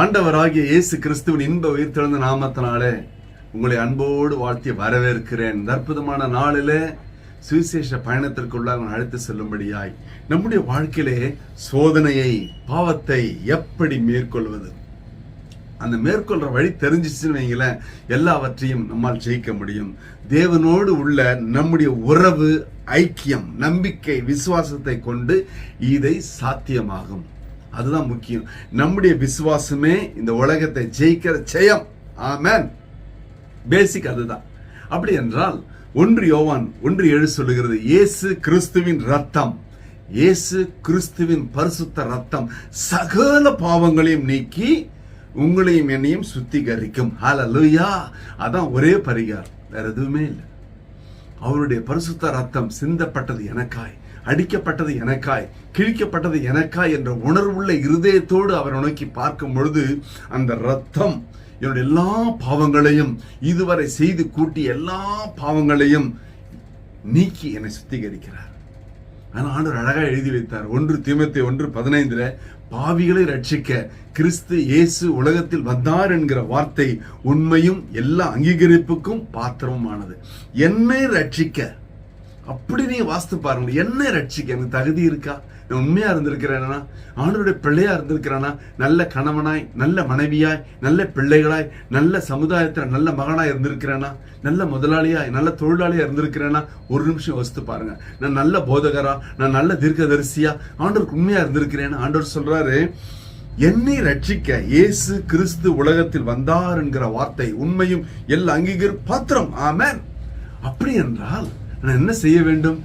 ஆண்டவராகிய இயேசு கிறிஸ்துவின் இன்ப உயிர்த்தெழுந்த நாமத்தினாலே உங்களை அன்போடு வாழ்த்தி வரவேற்கிறேன். இந்த அற்புதமான நாளிலே சுவிசேஷ பயணத்திற்குள்ளாக நான் அழைத்து செல்லும்படியாய் நம்முடைய வாழ்க்கையிலே சோதனையை பாவத்தை எப்படி மேற்கொள்வது? அந்த மேற்கொள்ற வழி தெரிஞ்சிச்சுன்னு வைங்களேன் எல்லாவற்றையும் நம்மால் ஜெயிக்க முடியும். தேவனோடு உள்ள நம்முடைய உறவு ஐக்கியம் நம்பிக்கை விசுவாசத்தை கொண்டு இதை சாத்தியமாகும். அதுதான் முக்கியம். நம்முடைய விசுவாசமே இந்த உலகத்தை ஜெயிக்கிற ஜெயம். ஆமேன். பேசிக் அதுதான். அப்படி என்றால் ஒன்று யோவான் ஒன்று எழு சொல்லுகிறது இயேசு கிறிஸ்துவின் ரத்தம் இயேசு கிறிஸ்துவின் பரிசுத்த ரத்தம் சகல பாவங்களையும் நீக்கி உங்களையும் என்னையும் சுத்திகரிக்கும். ஹலலுயா அதான் ஒரே பரிகாரம். வேற எதுவுமே இல்லை. அவருடைய பரிசுத்த ரத்தம் சிந்தப்பட்டது எனக்காய். அடிக்கப்பட்டது எனக்காய் கிழிக்கப்பட்டது எனக்காய் என்ற உணர்வுள்ள இருதயத்தோடு அவர் நோக்கி பார்க்கும் பொழுது அந்த ரத்தம் என்னுடைய எல்லா பாவங்களையும் இதுவரை செய்து கூட்டி எல்லா பாவங்களையும் நீக்கி என்னை சுத்திகரிக்கிறார். ஆனால் ஆண்டவர் அழகாக எழுதி வைத்தார். ஒன்று தீமத்தை ஒன்று பதினைந்துல பாவிகளை ரட்சிக்க கிறிஸ்து இயேசு உலகத்தில் வந்தார் என்கிற வார்த்தை உண்மையும் எல்லா அங்கீகரிப்புக்கும் பாத்திரமானது என்னை ரட்சிக்க அப்படி நீ வாஸ்து பாருங்க என்ன ரட்சிக்க எனக்கு தகுதி இருக்கா? நான் உண்மையா இருந்திருக்கிறேனா? ஆண்டவருடைய பிள்ளையா இருந்திருக்கிறானா? நல்ல கணவனாய் நல்ல மனைவியாய் நல்ல பிள்ளைகளாய் நல்ல சமுதாயத்தில் நல்ல மகனாய் இருந்திருக்கிறேனா? நல்ல முதலாளியாய் நல்ல தொழிலாளியா இருந்திருக்கிறேனா? ஒரு நிமிஷம் யோசித்து பாருங்க. நான் நல்ல போதகரா? நான் நல்ல தீர்க்கதரிசியா? ஆண்டவருக்கு உண்மையா இருந்திருக்கிறேன்? ஆண்டவர் சொல்றாரு என்னை ரட்சிக்க இயேசு கிறிஸ்து உலகத்தில் வந்தார் என்கிற வார்த்தை உண்மையும் எல்லா அங்கீகரி பாத்திரம். ஆமேன். அப்படி என்றால் நான் என்ன செய்ய வேண்டும்?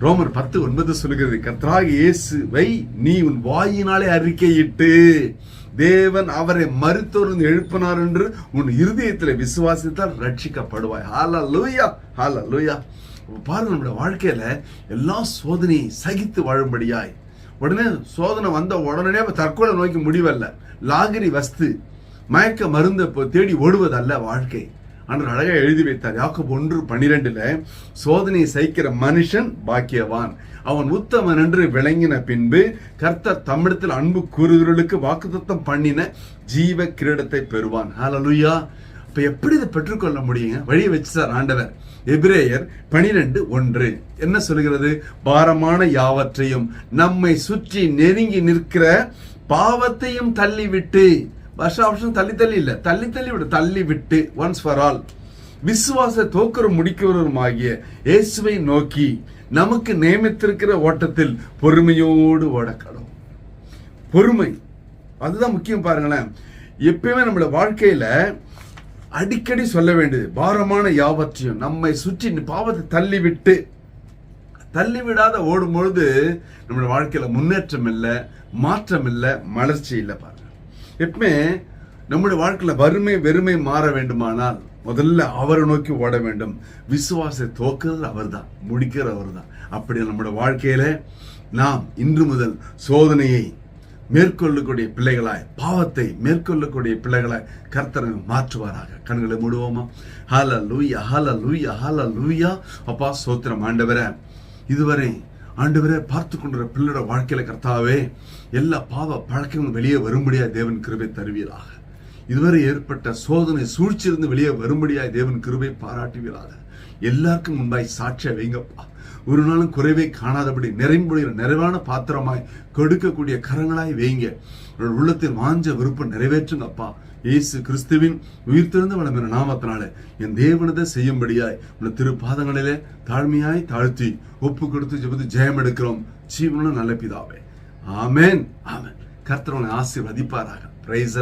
ரோமர் பத்து ஒன்பது சொல்லுகிறது கர்த்தராக இயேசுவை நீ உன் வாயினாலே அறிக்கையிட்டு தேவன் அவரை மருத்துவருந்து எழுப்பினார் என்று உன் இருதயத்தில் விசுவாசித்தால் ரட்சிக்கப்படுவாய் ஹாலா லூயா ஹாலா லூயா பாருங்க நம்மளோட வாழ்க்கையில எல்லா சோதனையை சகித்து வாழும்படியாய். உடனே சோதனை வந்த உடனே தற்கொலை நோக்கி முடிவல்ல. லாகிரி வஸ்து மயக்க மருந்தை இப்போ தேடி ஓடுவதல்ல வாழ்க்கை. ஆனால் அழகா எழுதி வைத்தார். யாக்கோபு ஒன்று பன்னிரெண்டுல சோதனையை சகிக்கிற மனுஷன் பாக்கியவான். அவன் உத்தமன் என்று விளங்கின பின்பு கர்த்தர் தமிழத்தில் அன்பு கூறுகிறவர்களுக்கு வாக்குத்தத்தம் பண்ணின ஜீவ கிரீடத்தை பெறுவான். ஹalleluya இப்ப எப்படி இதை பெற்றுக்கொள்ள முடியுங்க? வழியை வச்சுட்டார் ஆண்டவர். எபிரேயர் பனிரெண்டு ஒன்று. என்ன சொல்கிறது பாரமான யாவற்றையும் நம்மை சுற்றி நெருங்கி நிற்கிற பாவத்தையும் தள்ளிவிட்டு வருஷம் வருஷம் தள்ளி தள்ளி இல்ல. தள்ளி தள்ளி விட. தள்ளி விட்டு ஒன்ஸ் ஃபார் ஆல் விசுவாச தோக்கரும் முடிக்கிறவரும் ஆகிய இயேசுவை நோக்கி நமக்கு நியமித்திருக்கிற ஓட்டத்தில் பொறுமையோடு ஓடக்கணும். பொறுமை. அதுதான் முக்கியம் பாருங்களேன். எப்பயுமே நம்மளோட வாழ்க்கையில அடிக்கடி சொல்ல வேண்டியது பாரமான யாவற்றையும் நம்மை சுற்றி பாவத்தை தள்ளிவிட்டு தள்ளி விடாத ஓடும் பொழுது நம்மளோட வாழ்க்கையில முன்னேற்றம் இல்லை மாற்றம் இல்லை மலர்ச்சி இல்லை பாருங்க. எப்பவுமே நம்முடைய வாழ்க்கையில் வறுமை வெறுமை மாற வேண்டுமானால் முதல்ல அவரை நோக்கி ஓட வேண்டும். விசுவாச தோக்குறது அவர்தான் முடிக்கிறது அவர்தான். அப்படி நம்முடைய வாழ்க்கையில நாம் இன்று முதல் சோதனையை மேற்கொள்ளக்கூடிய பிள்ளைகளாய் பாவத்தை மேற்கொள்ளக்கூடிய பிள்ளைகளாய் கர்த்தரை மாற்றுவாராக. கண்களை மூடுவோமா? ஹால லூயா ஹால லூயா ஹால லூயா அப்பா சோத்திரம் ஆண்டவரை இதுவரை ஆண்டவரே பார்த்து கொண்டிருக்கிற பிள்ளையோட வாழ்க்கையில கர்த்தாவே எல்லா பாவ பழக்கங்களும் வெளியே வரும்படியா தேவன் கிருபை தருவீராக. இதுவரை ஏற்பட்ட சோதனை சூழ்ச்சியிருந்து வெளியே வரும்படியாய் தேவன் கிருபை பாராட்டுவீராக. எல்லாருக்கும் முன்பாய் சாட்சியா வைங்கப்பா. ஒரு நாளும் குறைவை காணாதபடி நிறைம்புடைய நிறைவான பாத்திரமாய் கொடுக்கக்கூடிய கரங்களாய் வைங்க. உள்ளத்தில் வாஞ்ச விருப்பம் நிறைவேற்றுங்கப்பா இயேசு கிறிஸ்துவின் உயிர்த்தெழுந்த வளம் என்ற நாமத்தினால என் தேவனதை செய்யும்படியாய் உள்ள திருப்பாதங்களிலே தாழ்மையாய் தாழ்த்தி ஒப்பு கொடுத்து ஜெபத்து ஜெயம் எடுக்கிறோம். ஜீவனும் நல்ல பிதாவே. ஆமேன். ஆமேன். கர்த்தரவனை ஆசீர்வதிப்பாராக. பிரைஸ்